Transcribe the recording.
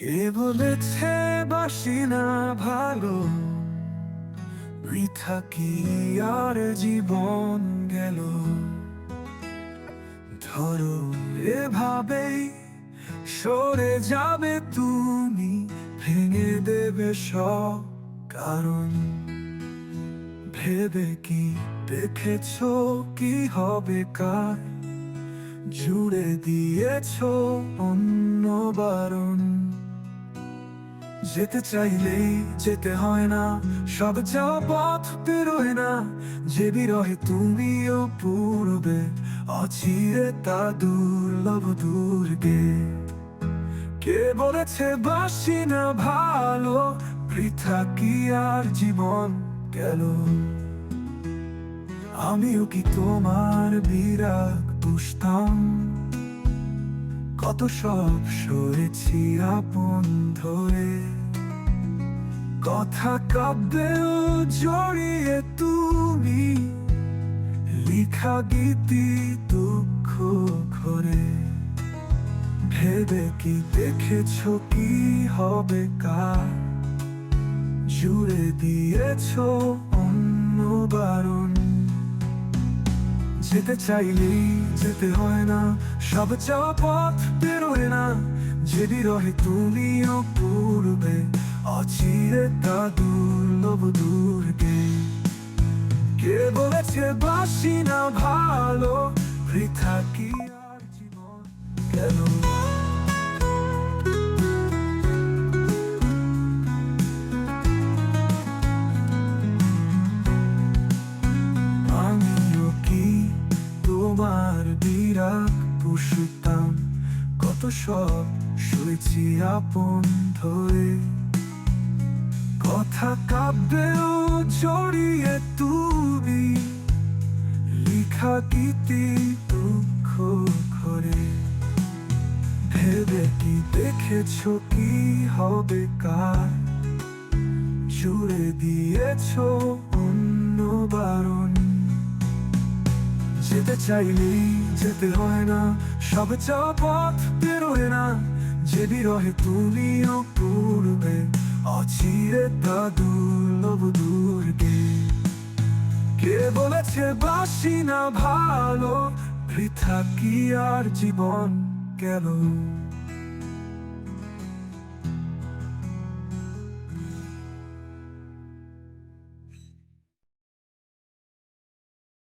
কে বলেছে বাসি না ভালো? বৃথা কি আর জীবন গেল। ধরো এভাবেই সরে যাবে তুমি, ভেঙে দেবে সব কারণ। ভেবে কি দেখেছ কি হবে কার জুড়ে দিয়েছ অন্য বারণ। যেতে চাইলেই যেতে হয় না। সব যাওয়া পথ পেরোয় না। যে বিরহে তুমিও পূর্বে, অচিরে তা দুর্লভ দুর্গে। কে বলেছে বাসি না ভালো, পৃথা কি আর জীবন গেল? আমিও কি তোমার বিরাগ পুষতাম? কত সব সরেছি আপন ধরে। কথা কাব্যেও জড়িয়ে তুমি, লিখা গীতি দুঃখ ঘরে ভেবে কি দেখেছ কি হবে কার জুড়ে দিয়েছ অন্য বারণ। যেতে চাইলেই যেতে হয় না, সব চাওয়া পথ বেরোয় না। যে বিরহে তুমিও পূর্বে। তা দুর্লভ কে বলেছে বাসি না ভালো? বৃথা কি আর জীবন? গেল আমিও কি তোমার বিরাগ পুষতাম? কত সব শুয়েছি আপন ধরে। কথা কাব্যেও জড়িয়ে তুমি, লিখা গীতি দুঃখ ঘরে। ভেবে কি দেখেছ কি হবে কার? জুড়ে দিয়েছ অন্য বারণ। যেতে চাইলেই যেতে হয় না, সব চাওয়া পথ বেরোয় না। যে বিরহে তুমিও পূর্বে অচিরে তা দুর্লভ দুর্গে কে বলেছে বাসি না ভালো? বৃথা কি আর জীবন গেল?